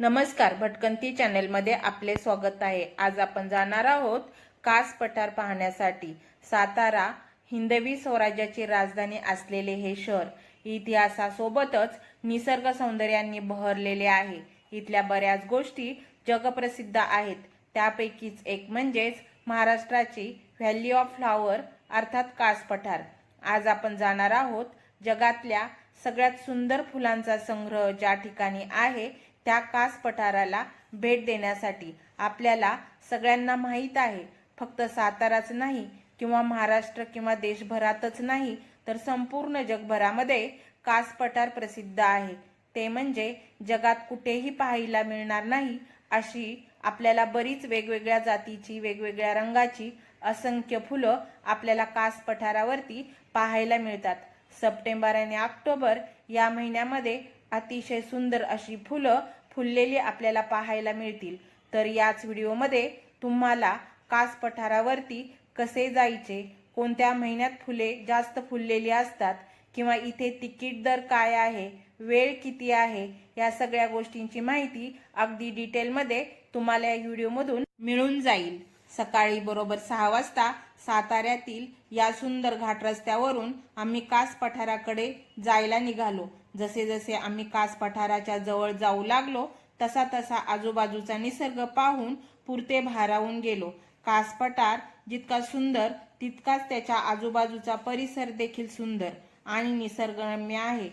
नमस्कार भटकंती चॅनेलमध्ये आपले स्वागत आहे. आज आपण जाणार आहोत कास पठार पाहण्यासाठी. सातारा हिंदवी स्वराज्याची राजधानी असलेले हे शहर. इतिहासासोबतच निसर्ग सौंदर्याने बहरलेले आहे. इथल्या बऱ्याच गोष्टी जगप्रसिद्ध आहेत. त्यापैकीच एक म्हणजेच महाराष्ट्राची व्हॅली ऑफ फ्लॉवर अर्थात कास पठार. आज आपण जाणार आहोत जगातल्या सगळ्यात सुंदर फुलांचा संग्रह ज्या ठिकाणी आहे त्या कास पठाराला भेट देण्यासाठी. आपल्याला सगळ्यांना माहीत आहे फक्त साताराच नाही किंवा महाराष्ट्र किंवा देशभरातच नाही तर संपूर्ण जगभरामध्ये कास पठार प्रसिद्ध आहे. ते म्हणजे जगात कुठेही पाहायला मिळणार नाही अशी आपल्याला बरीच वेगवेगळ्या जातीची वेगवेगळ्या रंगाची असंख्य फुलं आपल्याला कास पठारावरती पाहायला मिळतात. सप्टेंबर आणि ऑक्टोबर या महिन्यामध्ये अतिशय सुंदर अशी फुलं फुललेली आपल्याला पाहायला मिळतील. तर याच व्हिडिओमध्ये तुम्हाला कास पठारावरती कसे जायचे कोणत्या महिन्यात फुले जास्त फुललेली असतात किंवा इथे तिकीट दर काय आहे वेळ किती आहे या सगळ्या गोष्टींची माहिती अगदी डिटेलमध्ये तुम्हाला या व्हिडिओमधून मिळून जाईल. सकाळी बरोबर सहा वाजता साताऱ्यातील या सुंदर घाट रस्त्यावरून आम्ही कास पठाराकडे जायला निघालो. जसे जसे आम्ही कास पठाराच्या जवळ जाऊ लागलो तसा तसा आजूबाजूचा निसर्ग पाहून पुरते भारावून गेलो. कास पठार जितका सुंदर तितकाच त्याच्या आजूबाजूचा परिसर देखील सुंदर आणि निसर्गरम्य आहे.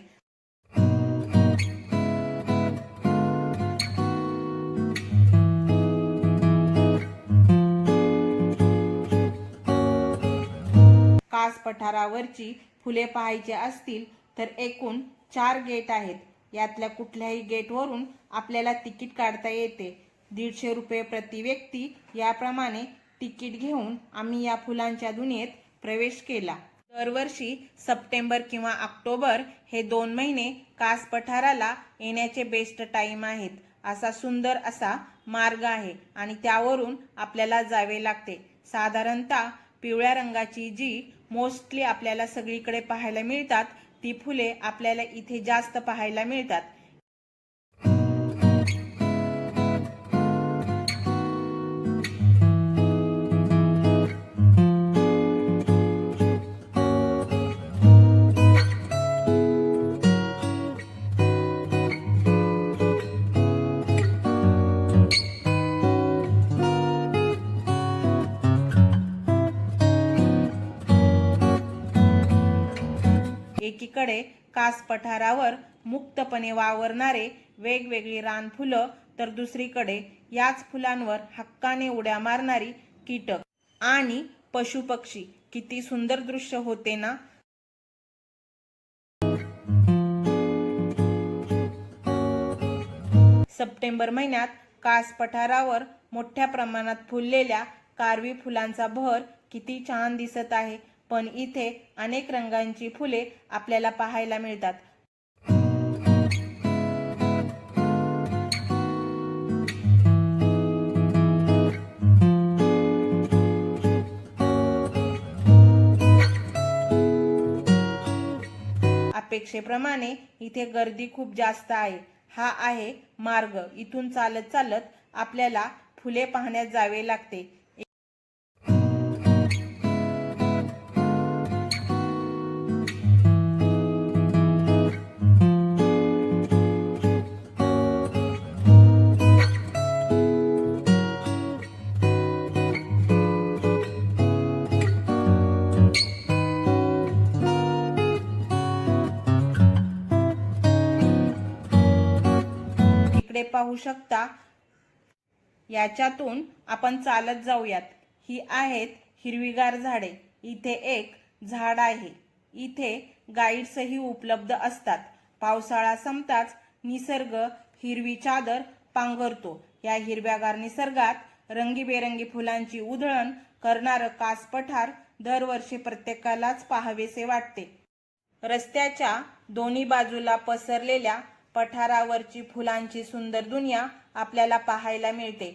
कास पठारावरची फुले पाहायची असतील तर एकूण चार गेट आहेत. यातल्या कुठल्याही गेटवरून आपल्याला तिकीट काढता येते. दीडशे रुपये प्रति व्यक्ती याप्रमाणे तिकीट घेऊन आम्ही या फुलांच्या दुनियेत प्रवेश केला. दरवर्षी सप्टेंबर किंवा ऑक्टोबर हे दोन महिने कास पठाराला येण्याचे बेस्ट टाईम आहेत. असा सुंदर असा मार्ग आहे आणि त्यावरून आपल्याला जावे लागते. साधारणतः पिवळ्या रंगाची जी मोस्टली आपल्याला सगळीकडे पाहायला मिळतात ती फुले आपल्याला इथे जास्त पाहायला मिळतात. एकीकडे कास पठारावर मुक्तपणे वावरणारे वेगवेगळी रानफुलं तर दुसरीकडे याच फुलांवर हक्काने उड्या मारणारी कीटक आणि पशुपक्षी. किती सुंदर दृश्य होते ना? सप्टेंबर महिन्यात कास पठारावर मोठ्या प्रमाणात फुललेल्या कारवी फुलांचा भर किती छान दिसत आहे. पण इथे अनेक रंगांची फुले आपल्याला पाहायला मिळतात. अपेक्षेप्रमाणे इथे गर्दी खूप जास्त आहे. हा आहे मार्ग. इथून चालत चालत आपल्याला फुले पाहण्यात जावे लागते. पाहू शकता. याच्यातून आपण चालत जाऊयात. ही आहेत हिरवीगार झाडे. इथे एक झाड आहे. इथे गाईड्सही उपलब्ध असतात. पावसाळा संपताच निसर्ग हिरवी चादर पांघरतो. या हिरव्यागार निसर्गात रंगीबेरंगी फुलांची उधळण करणारं कास पठार दरवर्षी प्रत्येकालाच पाहावेसे वाटते. रस्त्याच्या दोन्ही बाजूला पसरलेल्या पठारावरची फुलांची सुंदर दुनिया आपल्याला पाहायला मिळते.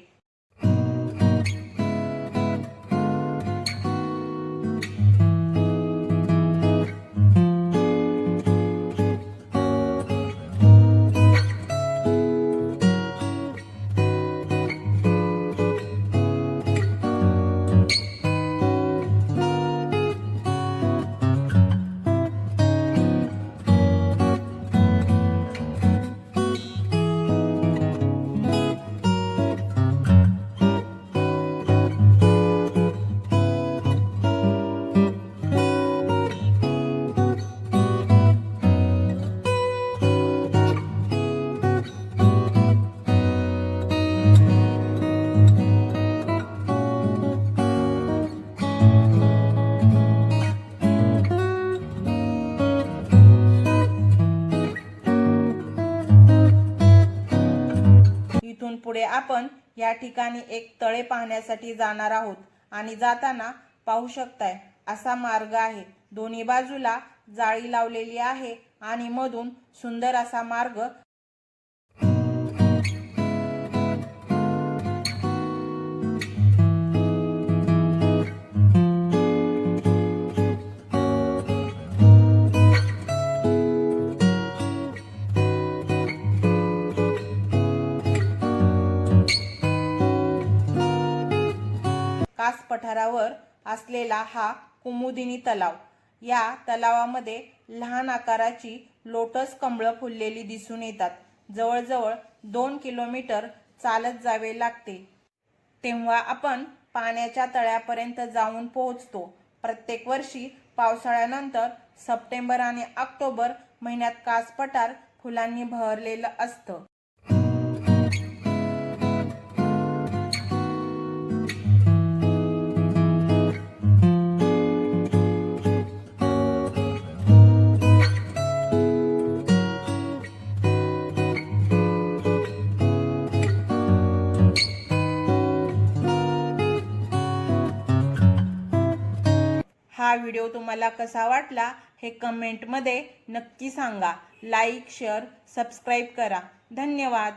पुढे आपण या ठिकाणी एक तळे पाहण्यासाठी जाणार आहोत आणि जाताना पाहू शकताय असा मार्ग आहे. दोन्ही बाजूला जाळी लावलेली आहे आणि मधून सुंदर असा मार्ग कास पठारावर असलेला हा कुमुदिनी तलाव. या तलावामध्ये लहान आकाराची लोटस कमळं फुललेली दिसून येतात. जवळजवळ दोन किलोमीटर चालत जावे लागते. तेव्हा आपण पाण्याच्या तळ्यापर्यंत जाऊन पोहोचतो. प्रत्येक वर्षी पावसाळ्यानंतर सप्टेंबर आणि ऑक्टोबर महिन्यात कास पठार फुलांनी बहरलेलं असतं. हा व्हिडिओ तुम्हाला कसा वाटला हे कमेंटमध्ये नक्की सांगा. लाईक शेअर सबस्क्राईब करा. धन्यवाद.